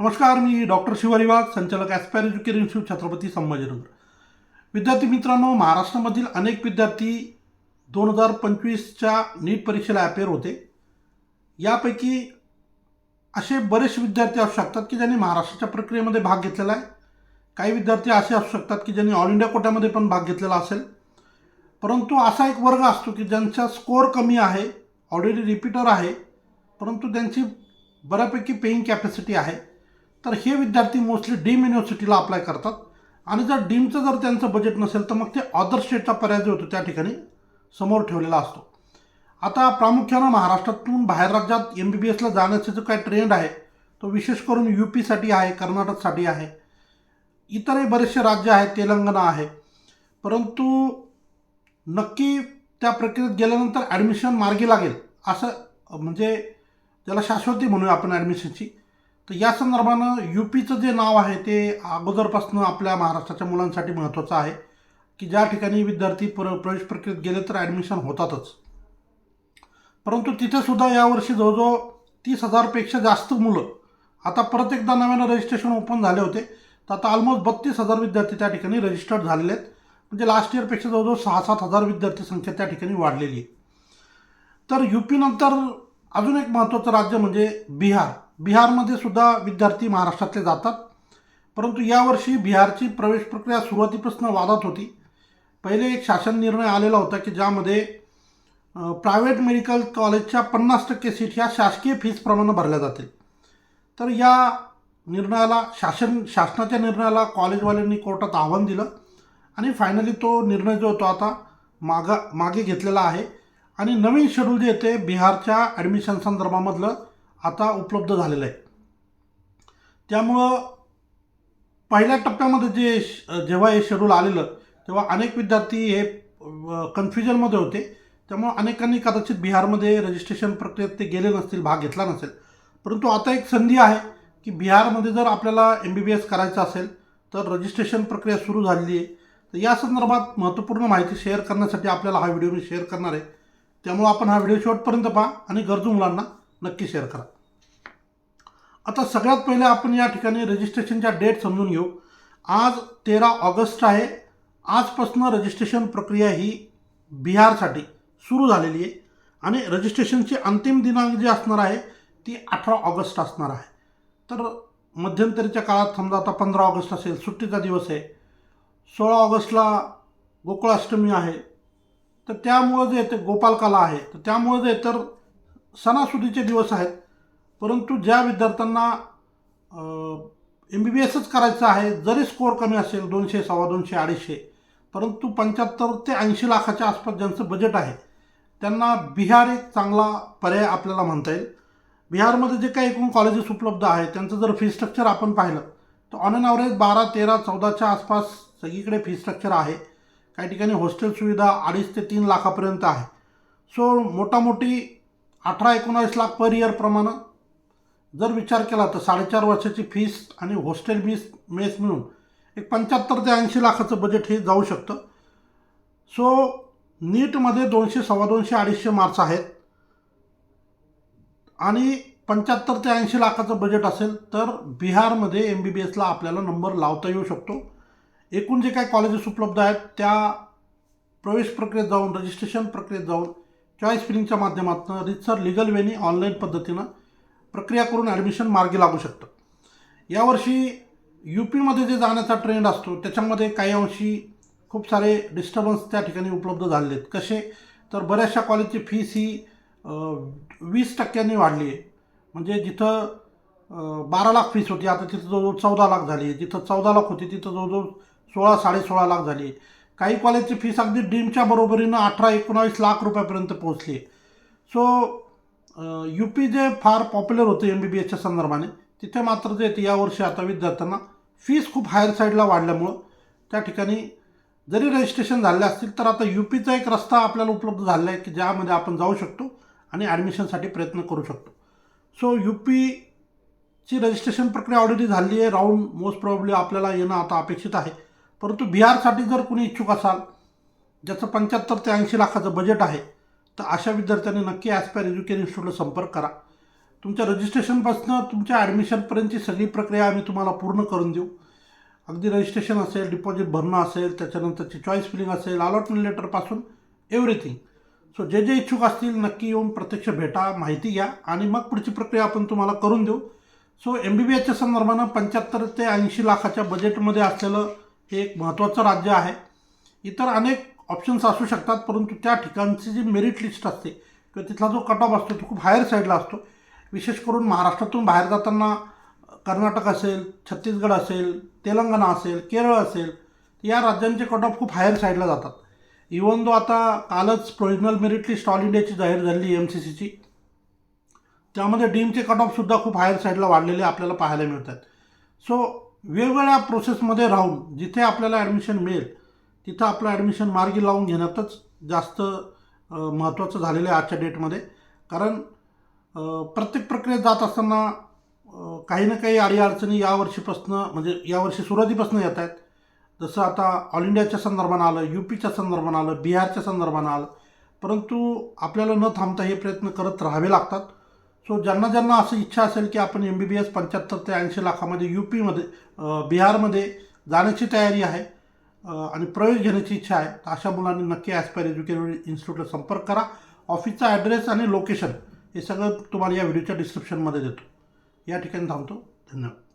नमस्कार मी डॉक्टर शिवारी वाघ संचालक aspire education institute Chhatrapati Sambhajinagar. विद्यार्थी मित्रांनो महाराष्ट्रामधील अनेक विद्यार्थी दोन हजार पंचवीसच्या नीट परीक्षेला ॲपेअर होते. यापैकी असे बरेचसे विद्यार्थी असू शकतात की ज्यांनी महाराष्ट्राच्या प्रक्रियेमध्ये भाग घेतलेला आहे. काही विद्यार्थी असे असू शकतात की ज्यांनी ऑल इंडिया कोट्यामध्ये पण भाग घेतलेला असेल. परंतु असा एक वर्ग असतो की ज्यांचा स्कोअर कमी आहे ऑलरेडी रिपीटर आहे परंतु त्यांची बऱ्यापैकी पेईंग कॅपॅसिटी आहे. तर हे विद्यार्थी मोस्टली डीम युनिव्हर्सिटीला अप्लाय करतात. आणि जर डीमचं जर त्यांचं बजेट नसेल तर मग ते अदर स्टेटचा पर्याय जो होतो त्या ठिकाणी समोर ठेवलेला असतो. आता प्रामुख्यानं महाराष्ट्रातून बाहेर राज्यात एम बी बी एसला जाण्याचा जो काही ट्रेंड आहे तो विशेष करून यू पीसाठी आहे कर्नाटकसाठी आहे. इतरही बरेचसे राज्य आहेत तेलंगणा आहे. परंतु नक्की त्या प्रक्रियेत गेल्यानंतर ॲडमिशन मार्गी लागेल असं म्हणजे त्याला शाश्वती म्हणूया आपण ॲडमिशनची तर या संदर्भानं यू पीचं जे नाव आहे ते अगोदरपासून आपल्या महाराष्ट्राच्या मुलांसाठी महत्त्वाचं आहे की ज्या ठिकाणी विद्यार्थी प्र प्रवेश प्रक्रियेत गेले तर ॲडमिशन होतातच. परंतु तिथेसुद्धा यावर्षी जवळजवळ तीस हजारपेक्षा जास्त मुलं आता परत एकदा नव्यानं रजिस्ट्रेशन ओपन झाले होते तर आता ऑलमोस्ट बत्तीस हजार विद्यार्थी त्या ठिकाणी रजिस्टर्ड झालेले आहेत. म्हणजे लास्ट इयरपेक्षा जवळजवळ सहा सात हजार विद्यार्थी संख्या त्या ठिकाणी वाढलेली आहे. तर यू पीनंतर अजून एक महत्त्वाचं राज्य म्हणजे बिहार. बिहारमध्ये सुद्धा विद्यार्थी महाराष्ट्रातले जातात. परंतु यावर्षी बिहारची प्रवेश प्रक्रिया सुरुवातीपासून वादात होती. पहिले एक शासन निर्णय आलेला होता की ज्यामध्ये प्रायव्हेट मेडिकल कॉलेजच्या पन्नास टक्के सीट ह्या शासकीय फीजप्रमाणे भरल्या जातील. तर या निर्णयाला शासन शासनाच्या निर्णयाला कॉलेजवाल्यांनी कोर्टात आव्हान दिलं आणि फायनली तो निर्णय जो होतो आता मागा मागे घेतलेला आहे. आणि नवीन शेड्यूल जे येते बिहारच्या ॲडमिशन संदर्भामधलं आता उपलब्ध झालेलं आहे. त्यामुळं पहिल्या टप्प्यामध्ये जे जेव्हा हे शेड्यूल आलेलं तेव्हा अनेक विद्यार्थी हे कन्फ्युजनमध्ये होते. त्यामुळं अनेकांनी कदाचित बिहारमध्ये रजिस्ट्रेशन प्रक्रियेत ते गेले नसतील भाग घेतला नसेल. परंतु आता एक संधी आहे की बिहारमध्ये जर आपल्याला एम बी बी एस करायचं असेल तर रजिस्ट्रेशन प्रक्रिया सुरू झालेली आहे. तर या संदर्भात महत्त्वपूर्ण माहिती शेअर करण्यासाठी आपल्याला हा व्हिडिओ मी शेअर करणार आहे. त्यामुळं आपण हा व्हिडिओ शेवटपर्यंत पहा आणि गरजू मुलांना नक्की शेअर करा. आता सगळ्यात पहिले आपण या ठिकाणी रजिस्ट्रेशनच्या डेट समजून घेऊ. आज तेरा ऑगस्ट आहे. आजपासून रजिस्ट्रेशन प्रक्रिया ही बिहारसाठी सुरू झालेली आहे. आणि रजिस्ट्रेशनची अंतिम दिनांक जी असणार आहे ती अठरा ऑगस्ट असणार आहे. तर मध्यंतरीच्या काळात समजा आता पंधरा ऑगस्ट असेल सुट्टीचा दिवस आहे. सोळा ऑगस्टला गोकुळाष्टमी आहे. तर त्यामुळं जे ते गोपालकाला आहे तर त्यामुळं जे तर सणासुदीचे दिवस आहेत. परंतु ज्या विद्यार्थ्यांना एम बी बी एसच करायचं आहे जरी स्कोअर कमी असेल दोनशे सव्वा दोनशे अडीचशे परंतु पंच्याहत्तर ते ऐंशी लाखाच्या आसपास ज्यांचं बजेट आहे त्यांना बिहार एक चांगला पर्याय आपल्याला म्हणता येईल. बिहारमध्ये जे काही एकूण कॉलेजेस उपलब्ध आहेत त्यांचं जर फी स्ट्रक्चर आपण पाहिलं तर ऑन अँड ॲव्हरेज बारा तेरा चौदाच्या आसपास सगळीकडे फी स्ट्रक्चर आहे. काही ठिकाणी हॉस्टेल सुविधा अडीच ते तीन लाखापर्यंत आहे. सो मोटामोटी अठरा एकोणावीस लाख पर इयर प्रमाणे. जर विचार केला तर साडेचार वर्षाची फीस आणि हॉस्टेल मीस मेस मिळून एक पंच्याहत्तर ते ऐंशी लाखाचं बजेट हे जाऊ शकतं. सो नीटमध्ये दोनशे सव्वा दोनशे अडीचशे मार्क्स आहेत. आणि पंच्याहत्तर ते ऐंशी लाखाचं बजेट असेल तर बिहारमध्ये एम बी बी एसला आपल्याला नंबर लावता येऊ शकतो. एकूण जे काही कॉलेजेस उपलब्ध आहेत त्या प्रवेश प्रक्रियेत जाऊन रजिस्ट्रेशन प्रक्रियेत जाऊन चॉईस फिलिंगच्या माध्यमातून रितसर लिगल वेनी ऑनलाईन पद्धतीनं प्रक्रिया करून ॲडमिशन मार्गी लागू शकतं. यावर्षी यू पीमध्ये जे जाण्याचा ट्रेंड असतो त्याच्यामध्ये काही अंशी खूप सारे डिस्टर्बन्स त्या ठिकाणी उपलब्ध झालेले आहेत. कसे? तर बऱ्याचशा कॉलेजची फीस ही वीस टक्क्यांनी वाढली आहे. म्हणजे जिथं बारा लाख फीस होती आता तिथं जवळजवळ चौदा लाख झाली आहे. जिथं चौदा लाख होती तिथं जवळजवळ सोळा साडेसोळा लाख झाली आहे. काही कॉलेजची फीस अगदी डीमच्या बरोबरीनं अठरा एकोणावीस लाख रुपयापर्यंत पोहोचली. आहे सो यू पी जे फार पॉप्युलर होतं एम बी बी एसच्या संदर्भाने तिथे मात्र जे ते यावर्षी आता विद्यार्थ्यांना फीस खूप हायर साईडला वाढल्यामुळं त्या ठिकाणी जरी रजिस्ट्रेशन झाले असतील तर आता यू पीचा एक रस्ता आपल्याला उपलब्ध झालेला आहे की ज्यामध्ये आपण जाऊ शकतो आणि ॲडमिशनसाठी प्रयत्न करू शकतो. सो यू पीची रजिस्ट्रेशन प्रक्रिया ऑलरेडी झाली आहे. राऊंड मोस्ट प्रॉब्ली आपल्याला येणं आता अपेक्षित आहे. परंतु बिहारसाठी जर कुणी इच्छुक असाल ज्याचं पंच्याहत्तर ते ऐंशी लाखाचं बजेट आहे तर अशा विद्यार्थ्यांनी नक्की ॲस्पायर एज्युकेशन इन्स्टिट्यूटला संपर्क करा. तुमच्या रजिस्ट्रेशनपासून तुमच्या ॲडमिशनपर्यंतची सगळी प्रक्रिया आम्ही तुम्हाला पूर्ण करून देऊ. अगदी रजिस्ट्रेशन असेल डिपॉझिट भरणं असेल त्याच्यानंतरची चॉईस फिलिंग असेल अलॉटमेंट लेटरपासून एव्हरीथिंग सो जे जे इच्छुक असतील नक्की येऊन प्रत्यक्ष भेटा माहिती घ्या आणि मग पुढची प्रक्रिया आपण तुम्हाला करून देऊ. सो एम बी बी एसच्या संदर्भानं पंच्याहत्तर ते ऐंशी लाखाच्या बजेटमध्ये असलेलं हे एक महत्त्वाचं राज्य आहे. इतर अनेक ऑप्शन्स असू शकतात परंतु त्या ठिकाणची जी मेरिट लिस्ट असते किंवा तिथला जो कट ऑफ असतो तो खूप हायर साईडला असतो. विशेष करून महाराष्ट्रातून बाहेर जाताना कर्नाटक असेल छत्तीसगड असेल तेलंगणा असेल केरळ असेल या राज्यांचे कट ऑफ खूप हायर साईडला जातात. इवन दो आता कालच प्रोविजनल मेरिट लिस्ट ऑल इंडियाची जाहीर झाली एम सी सीची त्यामध्ये डीमचे कट ऑफसुद्धा खूप हायर साईडला वाढलेले आपल्याला पाहायला मिळतात. सो वेगवेगळ्या प्रोसेसमध्ये राहून जिथे आपल्याला ॲडमिशन मिळेल तिथं आपलं ॲडमिशन मार्गी लावून घेण्यातच जास्त महत्त्वाचं झालेलं आहे आजच्या डेटमध्ये कारण प्रत्येक प्रक्रियेत जात असताना काही ना काही अडीअडचणी यावर्षीपासून म्हणजे यावर्षी सुरुवातीपासून येत आहेत. जसं आता ऑल इंडियाच्या संदर्भानं आलं यू पीच्या संदर्भानं आलं बिहारच्या संदर्भानं आलं परंतु आपल्याला न थांबता हे प्रयत्न करत राहावे लागतात. सो ज्यांना ज्यांना असं इच्छा असेल की आपण एम बी बी एस पंच्याहत्तर ते ऐंशी लाखामध्ये यू पीमध्ये बिहारमध्ये जाण्याची तयारी आहे आणि प्रवेश घेण्याची इच्छा आहे तर अशा मुलांनी नक्की ॲस्पायर एज्युकेशन इन्स्टिट्यूटला संपर्क करा. ऑफिसचा ॲड्रेस आणि लोकेशन हे सगळं तुम्हाला या व्हिडिओच्या डिस्क्रिप्शनमध्ये देतो. या ठिकाणी थांबतो. धन्यवाद.